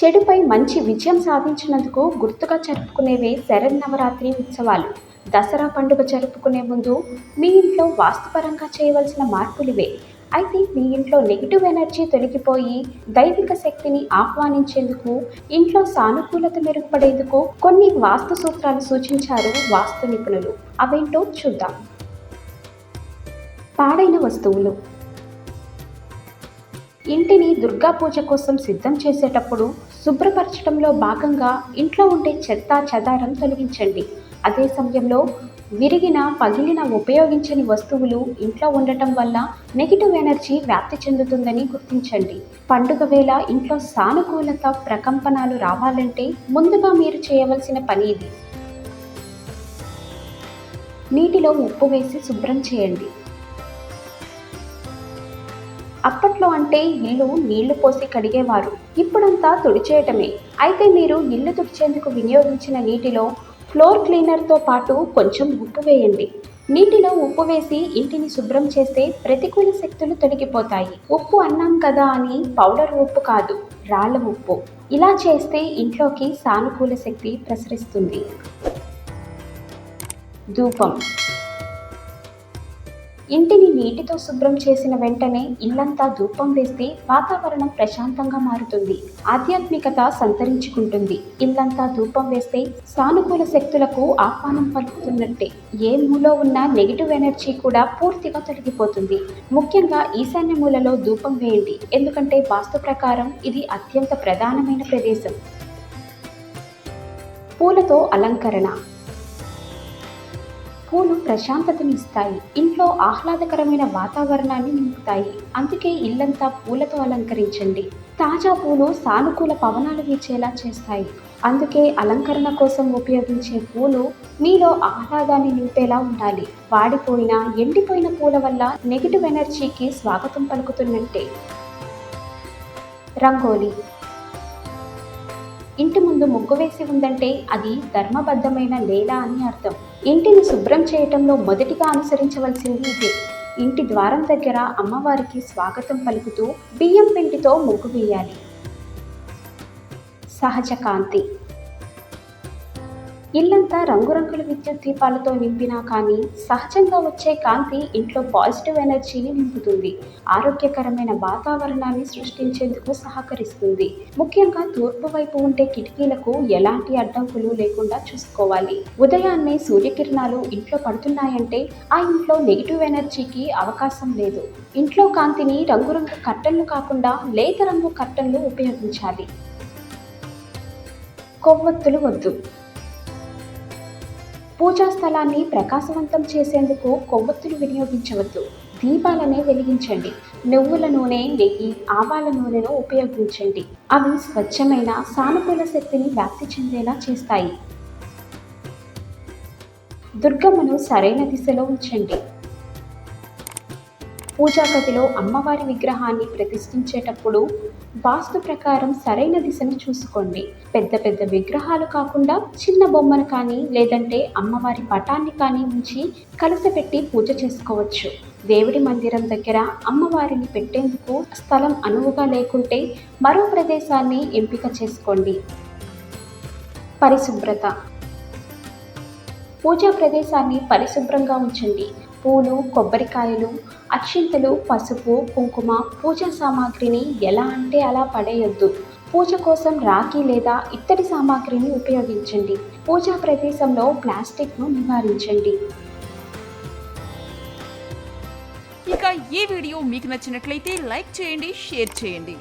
చెడుపై మంచి విజయం సాధించినందుకు గుర్తుగా జరుపుకునేవే శరన్నవరాత్రి ఉత్సవాలు. దసరా పండుగ జరుపుకునే ముందు మీ ఇంట్లో వాస్తుపరంగా చేయవలసిన మార్పులివే అయితే మీ ఇంట్లో నెగిటివ్ ఎనర్జీ తొలగిపోయి దైవిక శక్తిని ఆహ్వానించేందుకు ఇంట్లో సానుకూలత మెరుగుపడేందుకు కొన్ని వాస్తు సూత్రాలు సూచించారు వాస్తు నిపుణులు. అవేంటో చూద్దాం. పాడైన వస్తువులు. ఇంటిని దుర్గా పూజ కోసం సిద్ధం చేసేటప్పుడు శుభ్రపరచడంలో భాగంగా ఇంట్లో ఉండే చెత్త చెదారం తొలగించండి. అదే సమయంలో విరిగిన పగిలిన ఉపయోగించని వస్తువులు ఇంట్లో ఉండటం వల్ల నెగిటివ్ ఎనర్జీ వ్యాప్తి చెందుతుందని గుర్తించండి. పండుగ వేళ ఇంట్లో సానుకూలత ప్రకంపనాలు రావాలంటే ముందుగా మీరు చేయవలసిన పని ఇది. నీటిలో ఉప్పు వేసి శుభ్రం చేయండి. అప్పట్లో అంటే ఇల్లు నీళ్ళు పోసి కడిగేవారు. ఇప్పుడంతా తుడిచేయటమే. అయితే మీరు ఇల్లు తుడిచేందుకు వినియోగించిన నీటిలో ఫ్లోర్ క్లీనర్తో పాటు కొంచెం ఉప్పు వేయండి. నీటిలో ఉప్పు వేసి ఇంటిని శుభ్రం చేస్తే ప్రతికూల శక్తులు తొలగిపోతాయి. ఉప్పు అన్నాం కదా అని పౌడర్ ఉప్పు కాదు రాళ్ళ ఉప్పు. ఇలా చేస్తే ఇంట్లోకి సానుకూల శక్తి ప్రసరిస్తుంది. ధూపం. ఇంటిని నీటితో శుభ్రం చేసిన వెంటనే ఇల్లంతా ధూపం వేస్తే వాతావరణం ప్రశాంతంగా మారుతుంది. ఆధ్యాత్మికత సంతరించుకుంటుంది. ఇల్లంతా ధూపం వేస్తే సానుకూల శక్తులకు ఆహ్వానం పలుకుతున్నట్టే. ఏ మూలో ఉన్న నెగిటివ్ ఎనర్జీ కూడా పూర్తిగా తొలగిపోతుంది. ముఖ్యంగా ఈశాన్య మూలలో ధూపం వేయండి. ఎందుకంటే వాస్తు ప్రకారం ఇది అత్యంత ప్రధానమైన ప్రదేశం. పూలతో అలంకరణ. పూలు ప్రశాంతతని ఇస్తాయి. ఇంట్లో ఆహ్లాదకరమైన వాతావరణాన్ని నింపుతాయి. అందుకే ఇల్లంతా పూలతో అలంకరించండి. తాజా పూలు సానుకూల పవనాలు వీచేలా చేస్తాయి. అందుకే అలంకరణ కోసం ఉపయోగించే పూలు మీలో ఆహ్లాదాన్ని నింపేలా ఉండాలి. వాడిపోయిన ఎండిపోయిన పూల వల్ల నెగిటివ్ ఎనర్జీకి స్వాగతం పలుకుతున్నట్టే. రంగోలీ ఇంటి ముందు ముగ్గు వేసి ఉందంటే అది ధర్మబద్ధమైన లేలా అని అర్థం. ఇంటిని శుభ్రం చేయటంలో మొదటిగా అనుసరించవలసింది ఇదే. ఇంటి ద్వారం దగ్గర అమ్మవారికి స్వాగతం పలుకుతూ బియ్యం పిండితో ముగ్గు వేయాలి. సహజ కాంతి. ఇల్లంతా రంగురంగుల విద్యుత్ దీపాలతో నింపినా కానీ సహజంగా వచ్చే కాంతి ఇంట్లో పాజిటివ్ ఎనర్జీని నింపుతుంది. ఆరోగ్యకరమైన వాతావరణాన్ని సృష్టించేందుకు సహకరిస్తుంది. ముఖ్యంగా తూర్పు వైపు ఉండే కిటికీలకు ఎలాంటి అడ్డంకులు లేకుండా చూసుకోవాలి. ఉదయాన్నే సూర్యకిరణాలు ఇంట్లో పడుతున్నాయంటే ఆ ఇంట్లో నెగిటివ్ ఎనర్జీకి అవకాశం లేదు. ఇంట్లో కాంతిని రంగురంగు కట్టెలు కాకుండా లేత రంగు కట్టెలు ఉపయోగించాలి. కొవ్వొత్తులు వద్దు. పూజా స్థలాన్ని ప్రకాశవంతం చేసేందుకు కొవ్వొత్తులు వినియోగించవద్దు. దీపాలనే వెలిగించండి. నువ్వుల నూనె నెయ్యి ఆవాల నూనెను ఉపయోగించండి. అవి స్వచ్ఛమైన సానుకూల శక్తిని వ్యాప్తి చెందేలా చేస్తాయి. దుర్గమ్మను సరైన దిశలో ఉంచండి. పూజా గదిలో అమ్మవారి విగ్రహాన్ని ప్రతిష్ఠించేటప్పుడు వాస్తు ప్రకారం సరైన దిశను చూసుకోండి. పెద్ద పెద్ద విగ్రహాలు కాకుండా చిన్న బొమ్మను కానీ లేదంటే అమ్మవారి పటాన్ని కానీ ఉంచి కలసపెట్టి పూజ చేసుకోవచ్చు. దేవుడి మందిరం దగ్గర అమ్మవారిని పెట్టేందుకు స్థలం అనువుగా లేకుంటే మరో ప్రదేశాన్ని ఎంపిక చేసుకోండి. పరిశుభ్రత. పూజా ప్రదేశాన్ని పరిశుభ్రంగా ఉంచండి. పూలు కొబ్బరికాయలు అక్షింతలు పసుపు కుంకుమ పూజా సామాగ్రిని ఎలా అంటే అలా పడేయొద్దు. పూజ కోసం రాఖీ లేదా ఇత్తడి సామాగ్రిని ఉపయోగించండి. పూజా ప్రదేశంలో ప్లాస్టిక్ను నివారించండి. ఇక ఈ వీడియో మీకు నచ్చినట్లయితే లైక్ చేయండి షేర్ చేయండి.